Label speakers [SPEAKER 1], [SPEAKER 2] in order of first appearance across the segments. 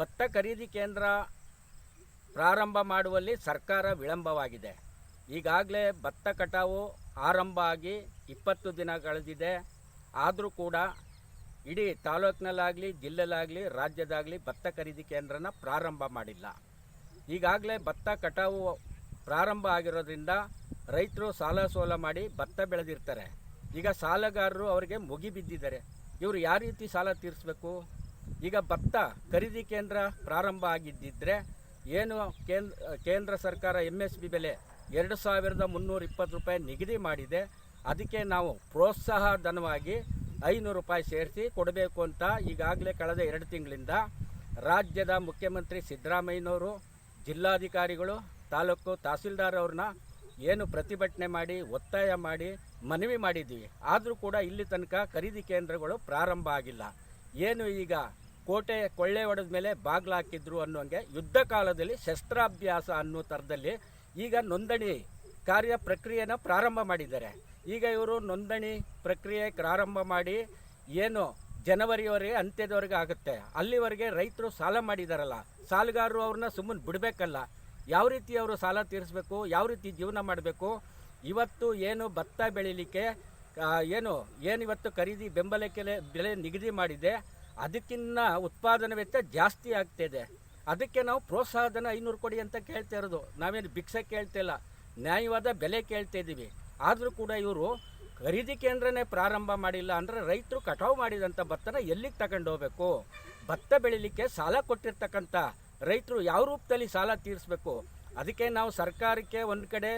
[SPEAKER 1] ಭತ್ತ ಖರೀದಿ ಕೇಂದ್ರ ಪ್ರಾರಂಭ ಮಾಡುವಲ್ಲಿ ಸರ್ಕಾರ ವಿಳಂಬವಾಗಿದೆ. ಈಗಾಗಲೇ ಭತ್ತ ಕಟಾವು ಆರಂಭ ಆಗಿ ಇಪ್ಪತ್ತು ದಿನ ಕಳೆದಿದೆ. ಆದರೂ ಕೂಡ ಇಡೀ ತಾಲೂಕಿನಲ್ಲಾಗಲಿ ಜಿಲ್ಲೆಲಾಗಲಿ ರಾಜ್ಯದಾಗಲಿ ಭತ್ತ ಖರೀದಿ ಕೇಂದ್ರನ ಪ್ರಾರಂಭ ಮಾಡಿಲ್ಲ. ಈಗಾಗಲೇ ಭತ್ತ ಕಟಾವು ಪ್ರಾರಂಭ ಆಗಿರೋದ್ರಿಂದ ರೈತರು ಸಾಲ ಸೋಲ ಮಾಡಿ ಭತ್ತ ಬೆಳೆದಿರ್ತಾರೆ. ಈಗ ಸಾಲಗಾರರು ಅವರಿಗೆ ಮುಗಿಬಿದ್ದಿದ್ದಾರೆ ಇವರು ಯಾವ ರೀತಿ ಸಾಲ ತೀರಿಸಬೇಕು? ಈಗ ಭತ್ತ ಖರೀದಿ ಕೇಂದ್ರ ಪ್ರಾರಂಭ ಆಗಿದ್ದಿದ್ರೆ ಏನು ಕೇಂದ್ರ ಕೇಂದ್ರ ಸರ್ಕಾರ ಎಂ ಎಸ್ ಬಿ ಬೆಲೆ ಎರಡು ಸಾವಿರದ ಮುನ್ನೂರ ಇಪ್ಪತ್ತು ರೂಪಾಯಿ ನಿಗದಿ ಮಾಡಿದೆ. ಅದಕ್ಕೆ ನಾವು ಪ್ರೋತ್ಸಾಹ ಧನವಾಗಿ ಐನೂರು ರೂಪಾಯಿ ಸೇರಿಸಿ ಕೊಡಬೇಕು ಅಂತ ಈಗಾಗಲೇ ಕಳೆದ ಎರಡು ತಿಂಗಳಿಂದ ರಾಜ್ಯದ ಮುಖ್ಯಮಂತ್ರಿ ಸಿದ್ದರಾಮಯ್ಯನವರು, ಜಿಲ್ಲಾಧಿಕಾರಿಗಳು, ತಾಲೂಕು ತಹಸೀಲ್ದಾರ್ ಅವ್ರನ್ನ ಏನು ಪ್ರತಿಭಟನೆ ಮಾಡಿ, ಒತ್ತಾಯ ಮಾಡಿ ಮನವಿ ಮಾಡಿದ್ದೀವಿ. ಆದರೂ ಕೂಡ ಇಲ್ಲಿ ತನಕ ಖರೀದಿ ಕೇಂದ್ರಗಳು ಪ್ರಾರಂಭ ಆಗಿಲ್ಲ. ಏನು ಈಗ ಕೋಟೆ ಕೊಳ್ಳೆ ಹೊಡೆದ ಮೇಲೆ ಬಾಗ್ಲಾಕಿದ್ರು ಅನ್ನೋಂಗೆ ಯುದ್ಧ ಕಾಲದಲ್ಲಿ ಶಸ್ತ್ರಾಭ್ಯಾಸ ಅನ್ನೋ ಥರದಲ್ಲಿ ಈಗ ನೋಂದಣಿ ಕಾರ್ಯ ಪ್ರಕ್ರಿಯೆನ ಪ್ರಾರಂಭ ಮಾಡಿದ್ದಾರೆ. ಈಗ ಇವರು ನೋಂದಣಿ ಪ್ರಕ್ರಿಯೆ ಪ್ರಾರಂಭ ಮಾಡಿ ಏನು ಜನವರಿವರೆಗೆ ಅಂತ್ಯದವರೆಗೆ ಆಗುತ್ತೆ. ಅಲ್ಲಿವರೆಗೆ ರೈತರು ಸಾಲ ಮಾಡಿದಾರಲ್ಲ. ಸಾಲಗಾರರು ಅವ್ರನ್ನ ಸುಮ್ಮನೆ ಬಿಡಬೇಕಲ್ಲ. ಯಾವ ರೀತಿ ಅವರು ಸಾಲ ತೀರಿಸಬೇಕು, ಯಾವ ರೀತಿ ಜೀವನ ಮಾಡಬೇಕು, ಇವತ್ತು ಏನು ಭತ್ತ ಬೆಳಿಲಿಕ್ಕೆ ಏನು ಏನು ಇವತ್ತು ಖರೀದಿ ಬೆಂಬಲಕ್ಕೆ ಬೆಲೆ ನಿಗದಿ ಮಾಡಿದೆ, ಅದಕ್ಕಿನ್ನ ಉತ್ಪಾದನೆ ವೆಚ್ಚ ಜಾಸ್ತಿ ಆಗ್ತಿದೆ. ಅದಕ್ಕೆ ನಾವು ಪ್ರೋತ್ಸಾಹಧನ ಐನೂರು ಕೊಡಿ ಅಂತ ಕೇಳ್ತಾ ಇರೋದು. ನಾವೇನು ಭಿಕ್ಷೆ ಹೇಳ್ತಿಲ್ಲ ಇಲ್ಲ, ನ್ಯಾಯವಾದ ಬೆಲೆ ಕೇಳ್ತಾ ಇದ್ದೀವಿ. ಆದರೂ ಕೂಡ ಇವರು ಖರೀದಿ ಕೇಂದ್ರನೇ ಪ್ರಾರಂಭ ಮಾಡಿಲ್ಲ ಅಂದರೆ ರೈತರು ಕಟಾವು ಮಾಡಿದಂಥ ಭತ್ತನ ಎಲ್ಲಿಗೆ ತಗೊಂಡು ಹೋಗಬೇಕು? ಭತ್ತ ಬೆಳಿಲಿಕ್ಕೆ ಸಾಲ ಕೊಟ್ಟಿರ್ತಕ್ಕಂಥ ರೈತರು ಯಾವ ರೂಪದಲ್ಲಿ ಸಾಲ ತೀರಿಸಬೇಕು? ಅದಕ್ಕೆ ನಾವು ಸರ್ಕಾರಕ್ಕೆ ಒಂದು ಕಡೆ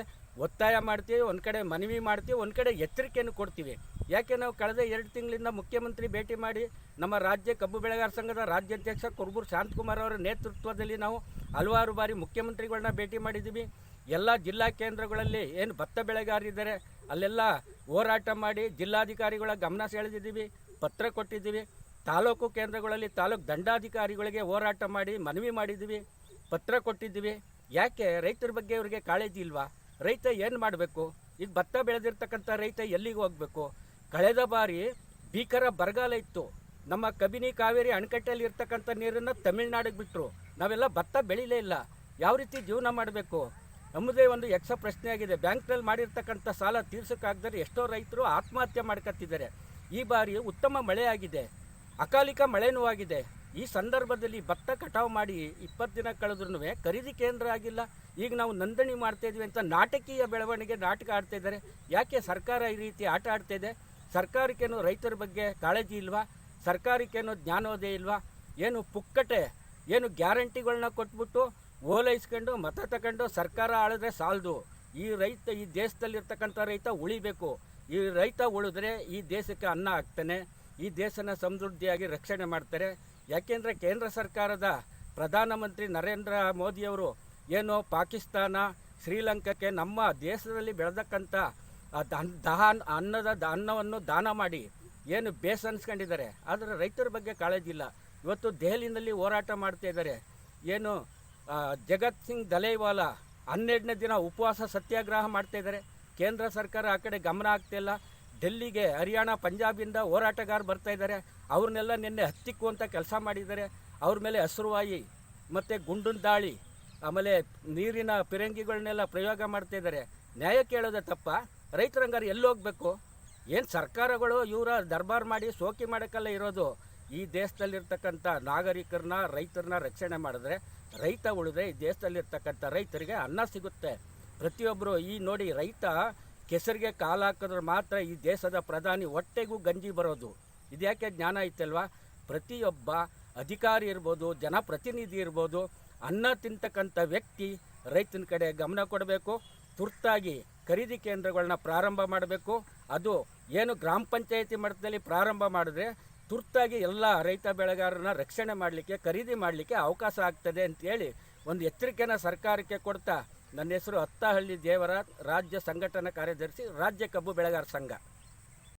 [SPEAKER 1] ಒತ್ತಾಯ ಮಾಡ್ತೀವಿ, ಒಂದು ಕಡೆ ಮನವಿ ಮಾಡ್ತೀವಿ, ಒಂದು ಕಡೆ ಎಚ್ಚರಿಕೆಯನ್ನು ಕೊಡ್ತೀವಿ. ಯಾಕೆ ನಾವು ಕಳೆದ ಎರಡು ತಿಂಗಳಿಂದ ಮುಖ್ಯಮಂತ್ರಿ ಭೇಟಿ ಮಾಡಿ ನಮ್ಮ ರಾಜ್ಯ ಕಬ್ಬು ಬೆಳೆಗಾರ ಸಂಘದ ರಾಜ್ಯಾಧ್ಯಕ್ಷ ಕುರುಬೂರು ಶಾಂತಕುಮಾರ್ ಅವರ ನೇತೃತ್ವದಲ್ಲಿ ನಾವು ಹಲವಾರು ಬಾರಿ ಮುಖ್ಯಮಂತ್ರಿಗಳನ್ನ ಭೇಟಿ ಮಾಡಿದ್ದೀವಿ. ಎಲ್ಲ ಜಿಲ್ಲಾ ಕೇಂದ್ರಗಳಲ್ಲಿ ಏನು ಭತ್ತ ಬೆಳೆಗಾರಿದ್ದಾರೆ ಅಲ್ಲೆಲ್ಲ ಹೋರಾಟ ಮಾಡಿ ಜಿಲ್ಲಾಧಿಕಾರಿಗಳ ಗಮನ ಸೆಳೆದಿದ್ದೀವಿ, ಪತ್ರ ಕೊಟ್ಟಿದ್ದೀವಿ. ತಾಲೂಕು ಕೇಂದ್ರಗಳಲ್ಲಿ ತಾಲೂಕು ದಂಡಾಧಿಕಾರಿಗಳಿಗೆ ಹೋರಾಟ ಮಾಡಿ ಮನವಿ ಮಾಡಿದ್ದೀವಿ, ಪತ್ರ ಕೊಟ್ಟಿದ್ದೀವಿ. ಯಾಕೆ ರೈತರ ಬಗ್ಗೆ ಅವರಿಗೆ ಕಾಳಜಿ ಇಲ್ವಾ? ರೈತ ಏನು ಮಾಡಬೇಕು? ಈಗ ಭತ್ತ ಬೆಳೆದಿರ್ತಕ್ಕಂಥ ರೈತ ಎಲ್ಲಿಗೆ ಹೋಗಬೇಕು? ಕಳೆದ ಬಾರಿ ಭೀಕರ ಬರಗಾಲ ಇತ್ತು. ನಮ್ಮ ಕಬಿನಿ ಕಾವೇರಿ ಅಣೆಕಟ್ಟೆಯಲ್ಲಿ ಇರ್ತಕ್ಕಂಥ ನೀರನ್ನು ತಮಿಳ್ನಾಡಿಗೆ ಬಿಟ್ಟರು ನಾವೆಲ್ಲ ಭತ್ತ ಬೆಳಿಲೇ ಇಲ್ಲ. ಯಾವ ರೀತಿ ಜೀವನ ಮಾಡಬೇಕು? ನಮ್ಮದೇ ಒಂದು ಯಕ್ಷ ಪ್ರಶ್ನೆ ಆಗಿದೆ ಬ್ಯಾಂಕ್ನಲ್ಲಿ ಮಾಡಿರ್ತಕ್ಕಂಥ ಸಾಲ ತೀರ್ಸೋಕ್ಕಾಗದರೆ ಎಷ್ಟೋ ರೈತರು ಆತ್ಮಹತ್ಯೆ ಮಾಡ್ಕೊತಿದ್ದಾರೆ ಈ ಬಾರಿ ಉತ್ತಮ ಮಳೆಯಾಗಿದೆ. ಅಕಾಲಿಕ ಮಳೆನೂ ಆಗಿದೆ. ಈ ಸಂದರ್ಭದಲ್ಲಿ ಭತ್ತ ಕಟಾವು ಮಾಡಿ ಇಪ್ಪತ್ತು ದಿನ ಕಳೆದ್ರೂ ಖರೀದಿ ಕೇಂದ್ರ ಆಗಿಲ್ಲ. ಈಗ ನಾವು ನೋಂದಣಿ ಮಾಡ್ತಾ ಇದ್ವಿ ಅಂತ ನಾಟಕೀಯ ಬೆಳವಣಿಗೆ ನಾಟಕ ಆಡ್ತಾ ಇದ್ದಾರೆ. ಯಾಕೆ ಸರ್ಕಾರ ಈ ರೀತಿ ಆಟ ಆಡ್ತಾ ಇದೆ? ಸರ್ಕಾರಕ್ಕೇನು ರೈತರ ಬಗ್ಗೆ ಕಾಳಜಿ ಇಲ್ವಾ? ಸರ್ಕಾರಕ್ಕೇನು ಜ್ಞಾನೋದಯ ಇಲ್ವಾ? ಏನು ಪುಕ್ಕಟೆ, ಏನು ಗ್ಯಾರಂಟಿಗಳನ್ನ ಕೊಟ್ಬಿಟ್ಟು ಓಲೈಸ್ಕೊಂಡು ಮತ ತಗೊಂಡು ಸರ್ಕಾರ ಆಳಿದ್ರೆ ಸಾಲದು. ಈ ರೈತ, ಈ ದೇಶದಲ್ಲಿರ್ತಕ್ಕಂಥ ರೈತ ಉಳಿಬೇಕು. ಈ ರೈತ ಉಳಿದ್ರೆ ಈ ದೇಶಕ್ಕೆ ಅನ್ನ ಹಾಕ್ತಾನೆ. ಈ ದೇಶನ ಸಮೃದ್ಧಿಯಾಗಿ ರಕ್ಷಣೆ ಮಾಡ್ತಾರೆ. ಯಾಕೆಂದರೆ ಕೇಂದ್ರ ಸರ್ಕಾರದ ಪ್ರಧಾನಮಂತ್ರಿ ನರೇಂದ್ರ ಮೋದಿಯವರು ಏನು ಪಾಕಿಸ್ತಾನ, ಶ್ರೀಲಂಕಾಕ್ಕೆ ನಮ್ಮ ದೇಶದಲ್ಲಿ ಬೆಳೆದಕ್ಕಂಥ ದಹ, ಅನ್ನದ ಅನ್ನವನ್ನು ದಾನ ಮಾಡಿ ಏನು ಬೇಸ್ ಅನ್ಸ್ಕೊಂಡಿದ್ದಾರೆ. ಆದರೆ ರೈತರ ಬಗ್ಗೆ ಕಾಳಜಿ ಇಲ್ಲ. ಇವತ್ತು ದೆಹಲಿನಲ್ಲಿ ಹೋರಾಟ ಮಾಡ್ತಾ ಇದ್ದಾರೆ. ಏನು ಜಗತ್ ಸಿಂಗ್ ದಲೈವಾಲಾ ಹನ್ನೆರಡನೇ ದಿನ ಉಪವಾಸ ಸತ್ಯಾಗ್ರಹ ಮಾಡ್ತಾ ಇದ್ದಾರೆ. ಕೇಂದ್ರ ಸರ್ಕಾರ ಆ ಕಡೆ ಗಮನ ಆಗ್ತಿಲ್ಲ ಡೆಲ್ಲಿಗೆ ಹರಿಯಾಣ ಪಂಜಾಬಿಂದ ಹೋರಾಟಗಾರ ಬರ್ತಾ ಇದ್ದಾರೆ. ಅವ್ರನ್ನೆಲ್ಲ ನಿನ್ನೆ ಹತ್ತಿಕ್ಕುವಂಥ ಕೆಲಸ ಮಾಡಿದ್ದಾರೆ. ಅವ್ರ ಮೇಲೆ ಹಸಿರುವಾಯಿ ಮತ್ತು ಗುಂಡಿನ ದಾಳಿ, ಆಮೇಲೆ ನೀರಿನ ಪಿರಂಗಿಗಳನ್ನೆಲ್ಲ ಪ್ರಯೋಗ ಮಾಡ್ತಾ ಇದ್ದಾರೆ. ನ್ಯಾಯ ಕೇಳೋದೇ ತಪ್ಪ. ರೈತರಂಗಾರು ಎಲ್ಲಿ ಹೋಗಬೇಕು? ಏನು ಸರ್ಕಾರಗಳು ಇವರ ದರ್ಬಾರ್ ಮಾಡಿ ಸೋಕಿ ಮಾಡೋಕ್ಕಲ್ಲ ಇರೋದು? ಈ ದೇಶದಲ್ಲಿರ್ತಕ್ಕಂಥ ನಾಗರಿಕರನ್ನ, ರೈತರನ್ನ ರಕ್ಷಣೆ ಮಾಡಿದ್ರೆ, ರೈತ ಉಳಿದ್ರೆ ಈ ದೇಶದಲ್ಲಿರ್ತಕ್ಕಂಥ ರೈತರಿಗೆ ಅನ್ನ ಸಿಗುತ್ತೆ. ಪ್ರತಿಯೊಬ್ಬರು ಈ ನೋಡಿ ರೈತ ಕೆಸರಿಗೆ ಕಾಲ ಹಾಕಿದ್ರೆ ಮಾತ್ರ ಈ ದೇಶದ ಪ್ರಧಾನಿ ಹೊಟ್ಟೆಗೂ ಗಂಜಿ ಬರೋದು. ಇದ್ಯಾಕೆ ಜ್ಞಾನ ಐತಲ್ವಾ? ಪ್ರತಿಯೊಬ್ಬ ಅಧಿಕಾರಿ ಇರ್ಬೋದು, ಜನಪ್ರತಿನಿಧಿ ಇರ್ಬೋದು, ಅನ್ನ ತಿಂತಕ್ಕಂಥ ವ್ಯಕ್ತಿ ರೈತನ ಕಡೆ ಗಮನ ಕೊಡಬೇಕು, ತುರ್ತಾಗಿ ಖರೀದಿ ಕೇಂದ್ರಗಳನ್ನ ಪ್ರಾರಂಭ ಮಾಡಬೇಕು. ಅದು ಏನು ಗ್ರಾಮ ಪಂಚಾಯತಿ ಮಟ್ಟದಲ್ಲಿ ಪ್ರಾರಂಭ ಮಾಡಿದ್ರೆ ತುರ್ತಾಗಿ ಎಲ್ಲ ರೈತ ಬೆಳೆಗಾರರನ್ನ ರಕ್ಷಣೆ ಮಾಡಲಿಕ್ಕೆ, ಖರೀದಿ ಮಾಡಲಿಕ್ಕೆ ಅವಕಾಶ ಆಗ್ತದೆ ಅಂತೇಳಿ ಒಂದು ಎಚ್ಚರಿಕೆನ ಸರ್ಕಾರಕ್ಕೆ ಕೊಡ್ತಾ ನನ್ನ ಹೆಸರು ಹತ್ತಹಳ್ಳಿ ದೇವರ ರಾಜ್ಯ ಸಂಘಟನಾ ಕಾರ್ಯದರ್ಶಿ ರಾಜ್ಯ ಕಬ್ಬು ಬೆಳೆಗಾರ ಸಂಘ.